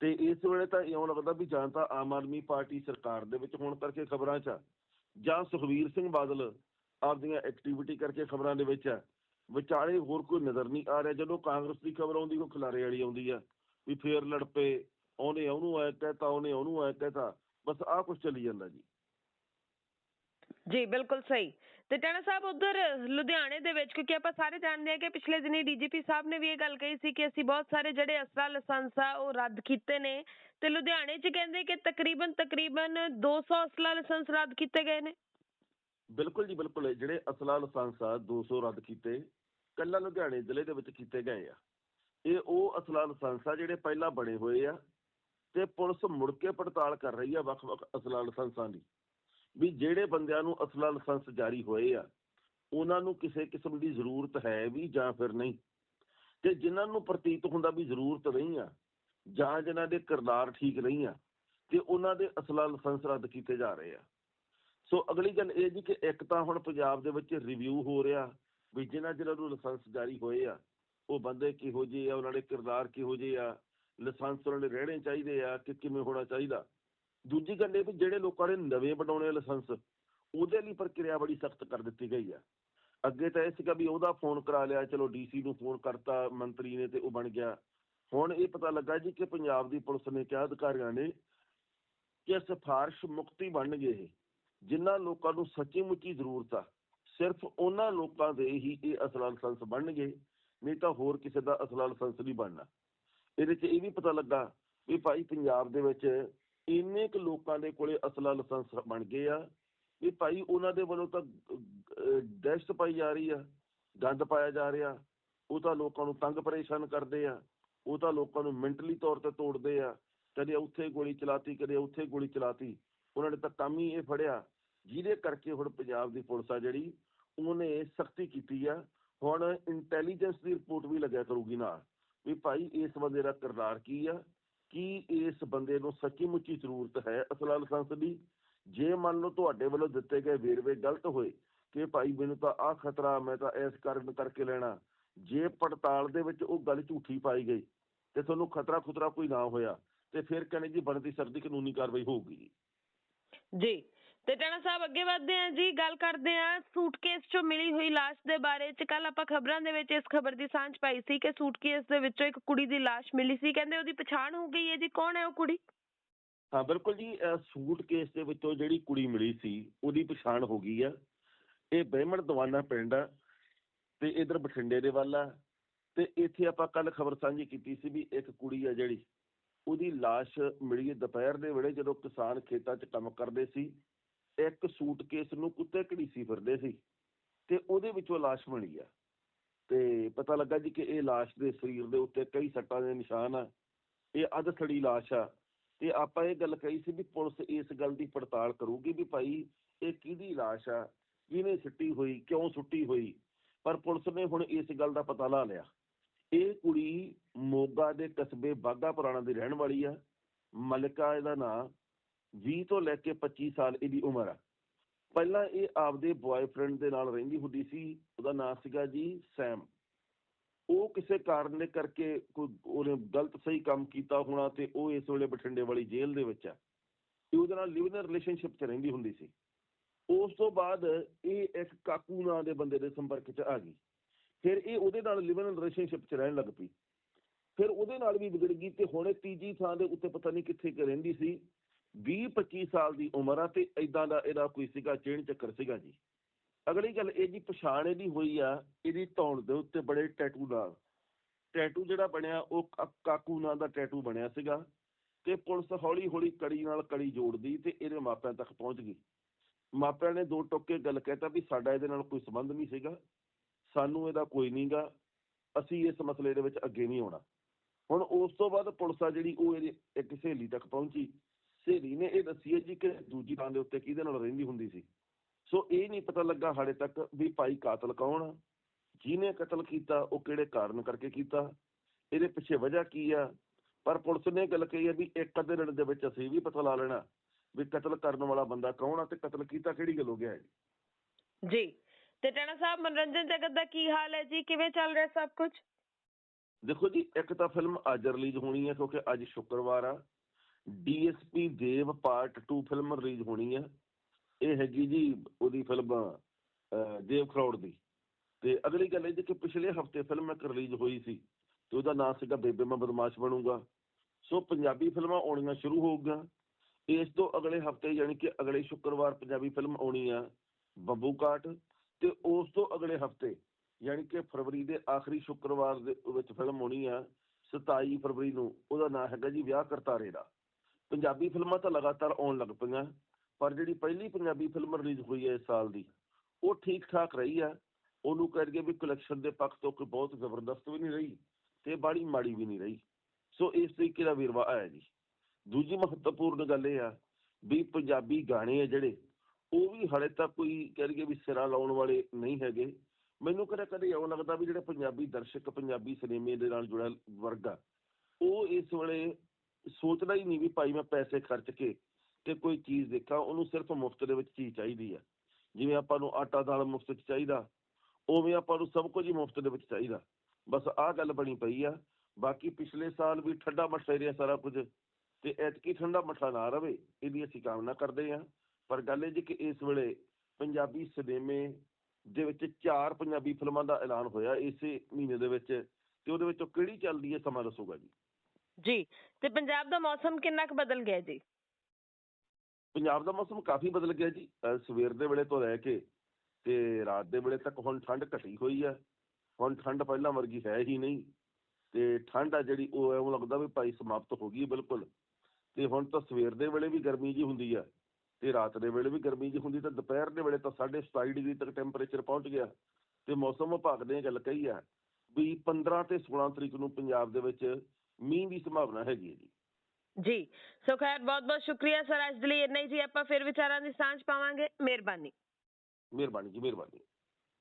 ਤੇ ਇਸ ਵੇਲੇ ਤਾਂ ਇਉਂ ਲੱਗਦਾ ਵੀ ਜਾਂ ਤਾਂ ਆਮ ਆਦਮੀ ਪਾਰਟੀ ਸਰਕਾਰ ਦੇ ਵਿੱਚ ਹੋਣ ਕਰਕੇ ਖਬਰਾਂ 'ਚ ਜਾਂ ਸੁਖਬੀਰ ਸਿੰਘ ਬਾਦਲ ਆਪਦੀਆਂ ਐਕਟੀਵਿਟੀ ਕਰਕੇ ਖਬਰਾਂ ਦੇ ਵਿੱਚ ਆ। ਵਿਚਾਲੇ ਹੋਰ ਕੋਈ ਨਜ਼ਰ ਨਹੀਂ ਆ ਰਿਹਾ। ਜਦੋਂ ਕਾਂਗਰਸ ਦੀ ਖਬਰ ਆਉਂਦੀ ਉਹ ਖਿਲਾਰੇ ਵਾਲੀ ਆਉਂਦੀ ਆ, ਵੀ ਫੇਰ ਲੜ ਪਏ, ਉਹਨੇ ਉਹਨੂੰ ਆਇਆ ਕਹਿਤਾ, ਉਹਨੇ ਉਹਨੂੰ ਆਇਆ ਕਹਿਤਾ, ਬਸ ਆਹ ਕੁਝ ਚੱਲੀ ਜਾਂਦਾ ਜੀ। ਜੀ, ਬਿਲਕੁਲ ਸਹੀ। ਤੇ ਟੈਣਾ ਸਾਹਿਬ ਉਧਰ ਲੁਧਿਆਣੇ ਦੇ ਵਿੱਚ, ਕਿਉਂਕਿ ਆਪਾਂ ਸਾਰੇ ਜਾਣਦੇ ਹਾਂ ਕਿ ਪਿਛਲੇ ਦਿਨੀ ਡੀਜੀਪੀ ਸਾਹਿਬ ਨੇ ਵੀ ਇਹ ਗੱਲ ਕਹੀ ਸੀ ਕਿ ਅਸੀਂ ਬਹੁਤ ਸਾਰੇ ਜਿਹੜੇ ਅਸਲਾ ਲਾਇਸੈਂਸ ਆ ਉਹ ਰੱਦ ਕੀਤੇ ਨੇ। ਤੇ ਲੁਧਿਆਣੇ 'ਚ ਕਹਿੰਦੇ ਕਿ ਤਕਰੀਬਨ ਤਕਰੀਬਨ 200 ਅਸਲਾ ਲਾਇਸੈਂਸ ਰੱਦ ਕੀਤੇ ਗਏ ਨੇ। ਬਿਲਕੁਲ ਜੀ, ਬਿਲਕੁਲ। ਇਹ ਜਿਹੜੇ ਅਸਲਾ ਲਾਇਸੈਂਸ ਆ 200 ਰੱਦ ਕੀਤੇ ਕੱਲਾ ਲੁਧਿਆਣੇ ਜ਼ਿਲ੍ਹੇ ਦੇ ਵਿੱਚ ਕੀਤੇ ਗਏ ਆ। ਇਹ ਉਹ ਅਸਲਾ ਲਾਇਸੈਂਸ ਆ ਜਿਹੜੇ ਪਹਿਲਾਂ ਬਣੇ ਹੋਏ ਆ। ਤੇ ਪੁਲਿਸ ਮੁੜ ਕੇ ਪੜਤਾਲ ਕਰ ਰਹੀ ਆ ਵੱਖ-ਵੱਖ ਅਸਲਾ ਲਾਇਸੈਂਸਾਂ ਦੀ। ਵੀ ਜਿਹੜੇ ਬੰਦਿਆਂ ਨੂੰ ਅਸਲਾ ਲਾਇਸੈਂਸ ਜਾਰੀ ਹੋਏ ਆ, ਉਹਨਾਂ ਨੂੰ ਕਿਸੇ ਕਿਸਮ ਦੀ ਜ਼ਰੂਰਤ ਹੈ ਵੀ ਜਾਂ ਫਿਰ ਨਹੀਂ। ਤੇ ਜਿਨ੍ਹਾਂ ਨੂੰ ਪ੍ਰਤੀਤ ਹੁੰਦਾ ਵੀ ਜ਼ਰੂਰਤ ਨਹੀਂ ਆ, ਜਾਂ ਜਿਨ੍ਹਾਂ ਦੇ ਕਿਰਦਾਰ ਠੀਕ ਨਹੀਂ ਆ, ਤੇ ਉਹਨਾਂ ਦੇ ਅਸਲਾ ਲਾਇਸੈਂਸ ਰੱਦ ਕੀਤੇ ਜਾ ਰਹੇ ਆ। ਸੋ ਅਗਲੀ ਗੱਲ ਇਹ ਜੀ ਕਿ ਇੱਕ ਤਾਂ ਹੁਣ ਪੰਜਾਬ ਦੇ ਵਿੱਚ ਰਿਵਿਊ ਹੋ ਰਿਹਾ ਵੀ ਜਿਨ੍ਹਾਂ ਜਿਹਨਾਂ ਨੂੰ ਲਾਇਸੈਂਸ ਜਾਰੀ ਹੋਏ ਆ, ਉਹ ਬੰਦੇ ਕਿਹੋ ਜਿਹੇ ਆ, ਉਹਨਾਂ ਦੇ ਕਿਰਦਾਰ ਕਿਹੋ ਜਿਹੇ ਆ, ਲਾਇਸੈਂਸ ਉਹਨਾਂ ਦੇ ਰਹਿਣੇ ਚਾਹੀਦੇ ਆ ਕਿ ਕਿਵੇਂ ਹੋਣਾ ਚਾਹੀਦਾ। ਦੂਜੀ ਗੱਲ ਇਹ ਵੀ ਜਿਹੜੇ ਲੋਕਾਂ ਨੇ ਨਵੇਂ ਬਣਾਉਣੇ ਲਾਇਸੈਂਸ, ਉਹਦੇ ਲਈ ਪ੍ਰਕਿਰਿਆ ਬੜੀ ਸਖਤ ਕਰ ਦਿੱਤੀ ਗਈ ਆ। ਅੱਗੇ ਤਾਂ ਇਹ ਸੀਗਾ ਵੀ ਉਹਦਾ ਫੋਨ ਕਰਾ ਲਿਆ, ਚਲੋ ਡੀਸੀ ਨੂੰ ਫੋਨ ਕਰਤਾ, ਮੰਤਰੀ ਨੇ ਤੇ ਉਹ ਬਣ ਗਿਆ। ਹੁਣ ਇਹ ਪਤਾ ਲੱਗਾ ਜੀ ਕਿ ਪੰਜਾਬ ਦੀ ਪੁਲਿਸ ਨੇ ਕਿਹਾ, ਅਧਿਕਾਰੀਆਂ ਨੇ ਕਿ ਸਿਫਾਰਿਸ਼ ਮੁਕਤੀ ਬਣਨਗੇ ਇਹ, ਜਿਨ੍ਹਾਂ ਲੋਕਾਂ ਨੂੰ ਸੱਚੀ ਮੁੱਚੀ ਜ਼ਰੂਰਤ ਆ। ਸਿਰਫ ਉਹਨਾਂ ਲੋਕਾਂ ਦੇ ਹੀ ਇਹ ਅਸਲਾ ਲਾਇਸੈਂਸ ਬਣਨਗੇ ਨਹੀਂ ਤਾਂ ਹੋਰ ਕਿਸੇ ਦਾ ਅਸਲਾ ਲਾਇਸੈਂਸ ਨਹੀਂ ਬਣਨਾ। ਇਹਦੇ 'ਚ ਇਹ ਵੀ ਪਤਾ ਲੱਗਾ ਵੀ ਭਾਈ ਪੰਜਾਬ ਦੇ ਵਿੱਚ ਇੰਨੇ ਕੁ ਲੋਕਾਂ ਦੇ ਕੋਲੇ ਅਸਲਾ ਲਾਇਸੈਂਸ ਬਣ ਗਏ ਆ ਵੀ ਭਾਈ ਉਹਨਾਂ ਦੇ ਵੱਲੋਂ ਤਾਂ ਦਹਿਸ਼ਤ ਪਾਈ ਜਾ ਰਹੀ ਆ, ਗੰਦ ਪਾਇਆ ਜਾ ਰਿਹਾ। ਉਹ ਤਾਂ ਲੋਕਾਂ ਨੂੰ ਤੰਗ ਪਰੇਸ਼ਾਨ ਕਰਦੇ ਆ। ਉਹ ਤਾਂ ਲੋਕਾਂ ਨੂੰ ਮੈਂਟਲੀ ਤੌਰ ਤੇ ਤੋੜਦੇ ਆ। ਕਦੇ ਉੱਥੇ ਗੋਲੀ ਚਲਾਤੀ, ਕਦੇ ਉੱਥੇ ਗੋਲੀ ਚਲਾਤੀ। ਉਹਨਾਂ ਨੇ ਤਾਂ ਕੰਮ ਹੀ ਇਹ ਫੜਿਆ। ਜਿਹਦੇ ਕਰਕੇ ਹੁਣ ਪੰਜਾਬ ਦੀ ਪੁਲਿਸ ਆ ਜਿਹੜੀ, ਉਹਨੇ ਸਖਤੀ ਕੀਤੀ ਆ। ਹੁਣ ਇੰਟੈਲੀਜੈਂਸ ਦੀ ਰਿਪੋਰਟ ਵੀ ਲੱਗਿਆ ਕਰੂਗੀ ਨਾਲ। ਵੀ ਭਾਈ ਇਸ ਬੰਦੇ ਦਾ ਕਿਰਦਾਰ ਕੀ ਆ? ਕੀ ਇਸ ਬੰਦੇ ਨੂੰ ਸੱਚੀ ਮੁੱਚੀ ਜ਼ਰੂਰਤ ਹੈ? ਅਸਲਾ ਲਾਇਸੈਂਸ ਦੀ ਜੇ ਮੰਨ ਲਓ ਤੁਹਾਡੇ ਵੱਲੋਂ ਦਿੱਤੇ ਗਏ ਵੇਰਵੇ ਗਲਤ ਹੋਏ, ਕਿ ਭਾਈ ਮੈਨੂੰ ਤਾਂ ਆਹ ਖਤਰਾ, ਮੈਂ ਤਾਂ ਇਸ ਕਾਰਨ ਕਰਕੇ ਲੈਣਾ, ਜੇ ਪੜਤਾਲ ਦੇ ਵਿੱਚ ਉਹ ਗੱਲ ਝੂਠੀ ਪਾਈ ਗਈ, ਤੇ ਤੁਹਾਨੂੰ ਖਤਰਾ ਖੁਤਰਾ ਕੋਈ ਨਾ ਹੋਇਆ, ਤੇ ਫਿਰ ਕਹਿੰਦੇ ਜੀ ਬਣਦੀ ਸਰਦੀ ਕਾਨੂੰਨੀ ਕਾਰਵਾਈ ਹੋਊਗੀ ਜੀ ਤੇ ਟੈਣਾ ਸਾਹਿਬ ਅੱਗੇ ਵਧਦੇ ਹਾਂ ਜੀ, ਗੱਲ ਕਰਦੇ ਹਾਂ ਸੂਟਕੇਸ 'ਚੋਂ ਮਿਲੀ ਹੋਈ ਲਾਸ਼ ਦੇ ਬਾਰੇ 'ਚ। ਕੱਲ ਆਪਾਂ ਖਬਰਾਂ ਦੇ ਵਿੱਚ ਇਸ ਖਬਰ ਦੀ ਸਾਂਝ ਪਾਈ ਸੀ ਕਿ ਸੂਟਕੇਸ ਦੇ ਵਿੱਚੋਂ ਇੱਕ ਕੁੜੀ ਦੀ ਲਾਸ਼ ਮਿਲੀ ਸੀ। ਕਹਿੰਦੇ ਉਹਦੀ ਪਛਾਣ ਹੋ ਗਈ ਹੈ ਜੀ। ਕੌਣ ਹੈ ਉਹ ਕੁੜੀ? ਹਾਂ, ਬਿਲਕੁਲ ਜੀ ਸੂਟ ਦੇ ਵਿੱਚੋਂ ਜਿਹੜੀ ਕੁੜੀ ਮਿਲੀ ਸੀ, ਉਹਦੀ ਪਛਾਣ ਹੋ ਗਈ ਆ। ਇਹ ਬਹਿਮਣ ਦਵਾਨਾ ਪਿੰਡ ਆ ਤੇ ਇਧਰ ਬਠਿੰਡੇ ਦੇ ਵੱਲ ਆ। ਤੇ ਇੱਥੇ ਆਪਾਂ ਕੱਲ ਖਬਰ ਸਾਂਝੀ ਕੀਤੀ ਸੀ ਵੀ ਇੱਕ ਕੁੜੀ ਆ ਜਿਹੜੀ, ਉਹਦੀ ਲਾਸ਼ ਮਿਲੀ ਦੁਪਹਿਰ ਦੇ ਵੇਲੇ ਜਦੋਂ ਕਿਸਾਨ ਖੇਤਾਂ 'ਚ ਕੰਮ ਕਰਦੇ ਸੀ। ਇੱਕ ਸੂਟਕੇਸ ਨੂੰ ਕੁੱਤੇ ਘੜੀਸੀ ਫਿਰਦੇ ਸੀ ਤੇ ਉਹਦੇ ਵਿੱਚੋਂ ਲਾਸ਼ ਮਿਲੀ ਆ। ਤੇ ਪਤਾ ਲੱਗਾ ਜੀ ਕਿ ਇਹ ਲਾਸ਼ ਦੇ ਸਰੀਰ ਦੇ ਉੱਤੇ ਕਈ ਸੱਟਾਂ ਦੇ ਨਿਸ਼ਾਨ ਆ, ਇਹ ਅੱਧ ਸੜੀ ਲਾਸ਼ ਆ। ਤੇ ਆਪਾਂ ਇਹ ਗੱਲ ਕਹੀ ਸੀ ਵੀ ਪੁਲਿਸ ਇਸ ਗੱਲ ਦੀ ਪੜਤਾਲ ਕਰੂਗੀ ਵੀ ਭਾਈ ਇਹ ਕਿਹਦੀ ਲਾਸ਼ ਆ, ਕਿਹਨੇ ਸੁੱਟੀ ਹੋਈ, ਕਿਉਂ ਸੁੱਟੀ ਹੋਈ? ਪਰ ਪੁਲਿਸ ਨੇ ਹੁਣ ਇਸ ਗੱਲ ਦਾ ਪਤਾ ਲਾ ਲਿਆ। ਇਹ ਕੁੜੀ ਮੋਗਾ ਦੇ ਕਸਬੇ ਬਾਗਾ ਪੁਰਾਣਾ ਦੀ ਰਹਿਣ ਵਾਲੀ ਆ। ਮਲਿਕਾ ਇਹਦਾ ਨਾਂ 20 ਤੋਂ ਲੈ ਕੇ 25 ਸਾਲ ਇਹਦੀ ਉਮਰ ਆ। ਪਹਿਲਾਂ ਇਹ ਆਪਦੇ ਬॉयਫ੍ਰੈਂਡ ਦੇ ਨਾਲ ਰਹਿੰਦੀ ਹੁੰਦੀ ਸੀ, ਉਹਦਾ ਨਾਂ ਸੀਗਾ ਜੀ ਸੈਮ। ਉਹ ਕਿਸੇ ਕਾਰਨ ਦੇ ਕਰਕੇ ਕੋਈ ਉਹਨੇ ਗਲਤ ਸਹੀ ਕੰਮ ਕੀਤਾ ਹੋਣਾ ਤੇ ਉਹ ਇਸ ਵੇਲੇ ਬਠਿੰਡੇ ਵਾਲੀ ਜੇਲ੍ਹ ਦੇ ਵਿੱਚ ਆ। ਤੇ ਉਹਦੇ ਨਾਲ ਲਿਵ ਇਨ ਰਿਲੇਸ਼ਨਸ਼ਿਪ 'ਚ ਰਹਿੰਦੀ ਹੁੰਦੀ ਸੀ। ਉਸ ਤੋਂ ਬਾਅਦ ਇਹ ਇੱਕ ਕਾਕੂ ਨਾਂ ਦੇ ਬੰਦੇ ਦੇ ਸੰਪਰਕ 'ਚ ਆ ਗਈ। ਫਿਰ ਇਹ ਉਹਦੇ ਨਾਲ ਲਿਵ ਇਨ ਰਿਲੇਸ਼ਨਸ਼ਿਪ 'ਚ ਰਹਿਣ ਲੱਗ ਪਈ। ਫਿਰ ਉਹਦੇ ਨਾਲ ਵੀ ਵਿਗੜ ਗਈ ਤੇ ਹੁਣ ਇਹ ਤੀਜੀ ਥਾਂ ਦੇ ਉੱਤੇ ਪਤਾ ਨਹੀਂ ਕਿੱਥੇ ਰਹਿੰਦੀ ਸੀ। 20 25 ਸਾਲ ਦੀ ਉਮਰ ਆ ਤੇ ਇਦਾਂ ਦਾ ਇਹਦਾ ਕੋਈ ਸੀਗਾ ਚੇਣ ਚੱਕਰ ਸੀਗਾ ਜੀ। ਅਗਲੀ ਗੱਲ ਇਹ ਜੀ, ਪਛਾਣ ਇਹਦੀ ਹੋਈ ਆ, ਇਹਦੀ ਧੌਣ ਦੇ ਉੱਤੇ ਬੜੇ ਟੈਟੂ ਨਾਲ। ਟੈਟੂ ਜਿਹੜਾ ਬਣਿਆ, ਉਹ ਕਾਕੂ ਨਾਂ ਦਾ ਟੈਟੂ ਬਣਿਆ ਸੀਗਾ ਤੇ ਪੁਲਿਸ ਹੌਲੀ ਹੌਲੀ ਕੜੀ ਨਾਲ ਕੜੀ ਜੋੜਦੀ ਤੇ ਇਹਦੇ ਮਾਪਿਆਂ ਤੱਕ ਪਹੁੰਚ ਗਈ। ਮਾਪਿਆਂ ਨੇ ਦੋ ਟੋਕੇ ਗੱਲ ਕਹਿਤਾ ਵੀ ਸਾਡਾ ਇਹਦੇ ਨਾਲ ਕੋਈ ਸੰਬੰਧ ਨਹੀਂ ਸੀਗਾ, ਸਾਨੂੰ ਇਹਦਾ ਕੋਈ ਨਹੀਂਗਾ, ਅਸੀਂ ਇਸ ਮਸਲੇ ਦੇ ਵਿੱਚ ਅੱਗੇ ਨਹੀਂ ਆਉਣਾ। ਹੁਣ ਉਸ ਤੋਂ ਬਾਅਦ ਪੁਲਿਸ ਆ ਜਿਹੜੀ ਉਹ ਇਹਦੀ ਇੱਕ ਸਹੇਲੀ ਤੱਕ ਪਹੁੰਚੀ। ਸਹੇਲੀ ਨੇ ਇਹ ਦੱਸੀ ਹੈ ਜੀ ਕਿ ਦੂਜੀ ਥਾਂ ਦੇ ਉੱਤੇ ਕਿਹਦੇ ਨਾਲ ਰਹਿੰਦੀ ਹੁੰਦੀ ਸੀ। ਸੋ ਇਹ ਨਹੀਂ ਪਤਾ ਲੱਗਾ ਹਾਲੇ ਤੱਕ ਵੀ ਭਾਈ ਕਾਤਲ ਕੌਣ ਜਿਹਨੇ ਕਤਲ ਕੀਤਾ ਉਹ ਕਿਹੜੇ ਕਾਰਨ ਕਰਕੇ ਕੀਤਾ? ਇਹਦੇ ਪਿੱਛੇ ਵਜ੍ਹਾ ਕੀ ਆ? ਪਰ ਪੁਲਿਸ ਨੇ ਗੱਲ ਕਹੀ ਹੈ ਵੀ ਇੱਕ ਅੱਧੇ ਦਿਨ ਦੇ ਵਿੱਚ ਅਸੀਂ ਵੀ ਪਤਾ ਲਾ ਲੈਣਾ ਵੀ ਕਤਲ ਕਰਨ ਵਾਲਾ ਬੰਦਾ ਕੌਣ ਆ ਤੇ ਕਤਲ ਕੀਤਾ ਕਿਹੜੀ ਗੱਲੋਂ ਗਿਆ ਹੈ ਜੀ ਜੀ। ਤੇ ਟੈਣਾ ਸਾਹਿਬ ਮਨੋਰੰਜਨ ਜਗਤ ਦਾ ਕੀ ਹਾਲ ਹੈ ਜੀ? ਕਿਵੇਂ ਚੱਲ ਰਿਹਾ ਸਭ ਕੁਝ? ਦੇਖੋ ਜੀ ਇੱਕ ਤਾਂ ਫਿਲਮ ਅੱਜ ਰਿਲੀਜ਼ ਹੋਣੀ ਹੈ ਕਿਉਂਕਿ ਅੱਜ ਸ਼ੁੱਕਰਵਾਰ ਆ। DSP Dev part 2 film release ਹੋਣੀ ਹੈ ਇਹ ਹੈਗੀ ਜੀ ਉਹਦੀ ਫਿਲਮ ਦੇਵ ਖਰੋੜ ਦੀ। ਤੇ ਅਗਲੀ ਗੱਲ ਇਹ ਜੀ ਕਿ ਪਿਛਲੇ ਹਫ਼ਤੇ ਫਿਲਮ ਇੱਕ ਰਿਲੀਜ਼ ਹੋਈ ਸੀ ਤੇ ਉਹਦਾ ਨਾਮ ਸੀਗਾ ਬੇਬੇ ਮੈਂ ਬਦਮਾਸ਼ ਬਣੂੰਗਾ। ਸੋ ਪੰਜਾਬੀ ਫਿਲਮਾਂ ਆਉਣੀਆਂ ਸ਼ੁਰੂ ਹੋ ਗਈਆਂ ਇਸ ਤੋਂ ਅਗਲੇ ਹਫ਼ਤੇ ਯਾਨੀ ਕਿ ਅਗਲੇ ਸ਼ੁੱਕਰਵਾਰ ਪੰਜਾਬੀ ਫਿਲਮ ਆਉਣੀ ਆ ਬੱਬੂ ਕਾਟ ਤੇ ਉਸ ਤੋਂ ਅਗਲੇ ਹਫ਼ਤੇ ਯਾਨੀ ਕਿ ਫਰਵਰੀ ਦੇ ਆਖਰੀ ਸ਼ੁੱਕਰਵਾਰ ਦੇ ਵਿੱਚ ਫਿਲਮ ਆਉਣੀ ਆ। 27 ਫਰਵਰੀ ਨੂੰ। ਉਹਦਾ ਨਾਮ ਹੈਗਾ ਜੀ ਵਿਆਹ ਕਰਤਾਰੇ ਦਾ। ਪੰਜਾਬੀ ਫਿਲਮਾਂ ਤਾਂ ਲਗਾਤਾਰ ਆਉਣ ਲੱਗ ਪਈਆਂ, ਪਰ ਜਿਹੜੀ ਪਹਿਲੀ ਪੰਜਾਬੀ ਫਿਲਮ ਰਿਲੀਜ਼ ਹੋਈ ਹੈ ਇਸ ਸਾਲ ਦੀ, ਉਹ ਠੀਕ ਠਾਕ ਰਹੀ ਆ। ਉਹਨੂੰ ਕਹਿ ਵੀ ਕਲੈਕਸ਼ਨ ਦੇ ਪੱਖ ਤੋਂ ਕੋਈ ਬਹੁਤ ਜ਼ਬਰਦਸਤ ਵੀ ਨਹੀਂ ਰਹੀ ਤੇ ਬਾੜੀ ਮਾੜੀ ਵੀ ਨਹੀਂ ਰਹੀ। ਸੋ ਇਸ ਤਰੀਕੇ ਦਾ ਵੇਰਵਾ ਆਇਆ ਜੀ। ਦੂਜੀ ਮਹੱਤਵਪੂਰਨ ਗੱਲ ਇਹ ਆ ਵੀ ਪੰਜਾਬੀ ਗਾਣੇ ਆ ਜਿਹੜੇ, ਉਹ ਵੀ ਹਾਲੇ ਤੱਕ ਕੋਈ ਕਹਿ ਵੀ ਸਿਰਾ ਲਾਉਣ ਵਾਲੇ ਨਹੀਂ ਹੈਗੇ। ਮੈਨੂੰ ਕਦੇ ਕਦੇ ਇਉਂ ਲੱਗਦਾ ਵੀ ਜਿਹੜੇ ਪੰਜਾਬੀ ਦਰਸ਼ਕ ਪੰਜਾਬੀ ਸਿਨੇਮੇ ਦੇ ਨਾਲ ਜੁੜਿਆ ਵਰਗ ਆ, ਉਹ ਇਸ ਵੇਲੇ ਸੋਚਦਾ ਹੀ ਨਹੀਂ ਵੀ ਭਾਈ ਮੈਂ ਪੈਸੇ ਖਰਚ ਕੇ ਤੇ ਕੋਈ ਚੀਜ਼ ਦੇਖਾਂ, ਉਹਨੂੰ ਸਿਰਫ ਮੁਫਤ ਦੇ ਵਿੱਚ ਚੀਜ਼ ਚਾਹੀਦੀ ਆ। ਜਿਵੇਂ ਆਪਾਂ ਨੂੰ ਆਟਾ ਦਾਲ ਮੁਫਤ 'ਚ ਚਾਹੀਦਾ, ਉਵੇਂ ਆਪਾਂ ਨੂੰ ਸਭ ਕੁਝ ਹੀ ਮੁਫਤ ਦੇ ਵਿੱਚ ਚਾਹੀਦਾ। ਬਸ ਆਹ ਗੱਲ ਬਣੀ ਪਈ ਆ, ਬਾਕੀ ਪਿਛਲੇ ਸਾਲ ਵੀ ਠੰਡਾ ਮੱਠਾ ਹੀ ਰਿਹਾ ਸਾਰਾ ਕੁਝ, ਤੇ ਐਤਕੀ ਠੰਡਾ ਮੱਠਾ ਨਾ ਰਵੇ, ਇਹਦੀ ਅਸੀਂ ਕਾਮਨਾ ਕਰਦੇ ਆ। ਪਰ ਗੱਲ ਇਹ ਜੀ ਕਿ ਇਸ ਵੇਲੇ ਪੰਜਾਬੀ ਸਿਨੇਮੇ ਦੇ ਵਿੱਚ ਚਾਰ ਪੰਜਾਬੀ ਫਿਲਮਾਂ ਦਾ ਐਲਾਨ ਹੋਇਆ ਇਸੇ ਮਹੀਨੇ ਦੇ ਵਿੱਚ, ਤੇ ਉਹਦੇ ਵਿੱਚੋਂ ਕਿਹੜੀ ਚੱਲਦੀ ਹੈ ਸਮਾਂ ਦੱਸੂਗਾ ਜੀ? ਜੀ, ਤੇ ਪੰਜਾਬ ਦਾ ਮੌਸਮ ਕਿੰਨਾ ਕੁ ਬਦਲ ਗਿਆ ਜੀ? ਪੰਜਾਬ ਦਾ ਮੌਸਮ ਕਾਫੀ ਬਦਲ ਗਿਆ ਜੀ। ਅਹ ਸਵੇਰ ਦੇ ਵੇਲੇ ਤੋਂ ਲੈ ਕੇ ਤੇ ਰਾਤ ਦੇ ਵੇਲੇ ਤੱਕ ਹੁਣ ਠੰਡ ਘਟੀ ਹੋਈ ਆ। ਹੁਣ ਠੰਡ ਪਹਿਲਾਂ ਵਰਗੀ ਹੈ ਹੀ ਨਹੀਂ। ਤੇ ਠੰਡ ਆ ਜਿਹੜੀ, ਉਹ ਐਵੇਂ ਲੱਗਦਾ ਵੀ ਭਾਈ ਸਮਾਪਤ ਹੋ ਗਈ ਹੈ ਬਿਲਕੁਲ। ਤੇ ਹੁਣ ਤਾਂ ਸਵੇਰ ਦੇ ਵੇਲੇ ਵੀ ਗਰਮੀ ਜੀ ਹੁੰਦੀ ਆ। ਤੇ ਰਾਤ ਦੇ ਵੇਲੇ ਵੀ ਗਰਮੀ ਜੀ ਹੁੰਦੀ, ਤੇ ਦੁਪਹਿਰ ਦੇ ਵੇਲੇ ਤਾਂ 27 ਡਿਗਰੀ ਤੱਕ ਟੈਂਪਰੇਚਰ ਪਹੁੰਚ ਗਿਆ। ਤੇ ਮੌਸਮ ਵਿਭਾਗ ਨੇ ਇਹ ਗੱਲ ਕਹੀ ਆ ਵੀ 15 ਤੇ 16 ਤਰੀਕ ਨੂੰ ਪੰਜਾਬ ਦੇ ਵਿੱਚ ਮੀਂਹ ਦੀ ਸੰਭਾਵਨਾ ਹੈਗੀ ਹੈ ਜੀ। ਜੀ। ਸੋ ਖੈਰ ਬਹੁਤ ਬਹੁਤ ਸ਼ੁਕਰੀਆ ਸਰ ਅੱਜ ਦੇ ਲਈ ਇੰਨਾ ਹੀ ਜੀ। ਆਪਾਂ ਫਿਰ ਵਿਚਾਰਾਂ ਦੀ ਸਾਂਝ ਪਾਵਾਂਗੇ। ਮਿਹਰਬਾਨੀ। ਮਿਹਰਬਾਨੀ ਜੀ ਮਿਹਰਬਾਨੀ।